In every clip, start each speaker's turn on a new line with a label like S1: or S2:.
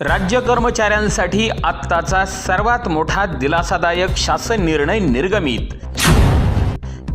S1: राज्य कर्मचाऱ्यांसाठी आत्ताचा सर्वात मोठा दिलासादायक शासन निर्णय निर्गमित.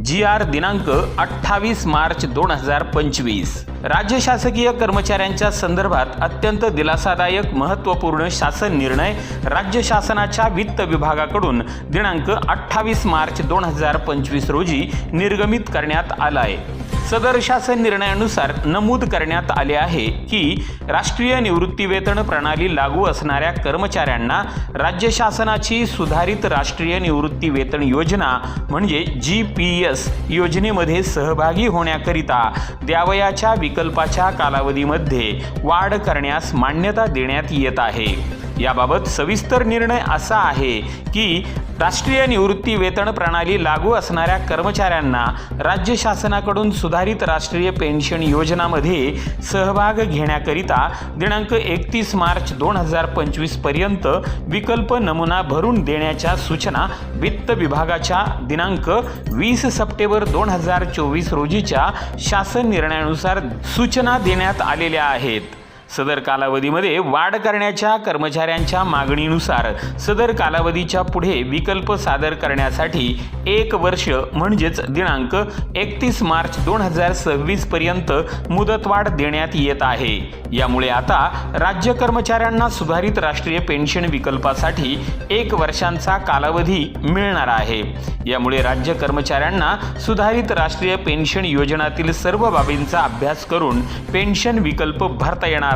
S1: जी आर दिनांक अठ्ठावीस मार्च दोन हजार पंचवीस. राज्य शासकीय कर्मचाऱ्यांच्या संदर्भात अत्यंत दिलासादायक महत्त्वपूर्ण शासन निर्णय राज्य शासनाच्या वित्त विभागाकडून दिनांक अठ्ठावीस मार्च दोन हजार पंचवीस रोजी निर्गमित करण्यात आला आहे सदर शासन निर्णयानुसार नमूद करण्यात आले आहे की राष्ट्रीय निवृत्तीवेतन प्रणाली लागू असणाऱ्या कर्मचाऱ्यांना राज्य शासनाची सुधारित राष्ट्रीय निवृत्ती वेतन योजना म्हणजे जी पी एस योजनेमध्ये सहभागी होण्याकरिता द्यावयाच्या विकल्पाच्या कालावधीमध्ये वाढ करण्यास मान्यता देण्यात येत आहे. याबाबत सविस्तर निर्णय असा आहे की राष्ट्रीय निवृत्ती वेतन प्रणाली लागू असणाऱ्या कर्मचाऱ्यांना राज्य शासनाकडून सुधारित राष्ट्रीय पेन्शन योजनामध्ये सहभाग घेण्याकरिता दिनांक एकतीस मार्च दोन हजार पंचवीसपर्यंत विकल्प नमुना भरून देण्याच्या सूचना वित्त विभागाच्या दिनांक वीस सप्टेंबर दोन हजार चोवीस रोजीच्या शासन निर्णयानुसार सूचना देण्यात आलेल्या आहेत. सदर कालावधीमध्ये वाढ करण्याच्या कर्मचाऱ्यांच्या मागणीनुसार सदर कालावधीच्या पुढे विकल्प सादर करण्यासाठी एक वर्ष म्हणजेच दिनांक एकतीस मार्च दोन हजार सव्वीस पर्यंत मुदतवाढ देण्यात येत आहे. यामुळे आता राज्य कर्मचाऱ्यांना सुधारित राष्ट्रीय पेन्शन विकल्पासाठी एक वर्षांचा कालावधी मिळणार आहे. यामुळे राज्य कर्मचाऱ्यांना सुधारित राष्ट्रीय पेन्शन योजनातील सर्व बाबींचा अभ्यास करून पेन्शन विकल्प भरता येणार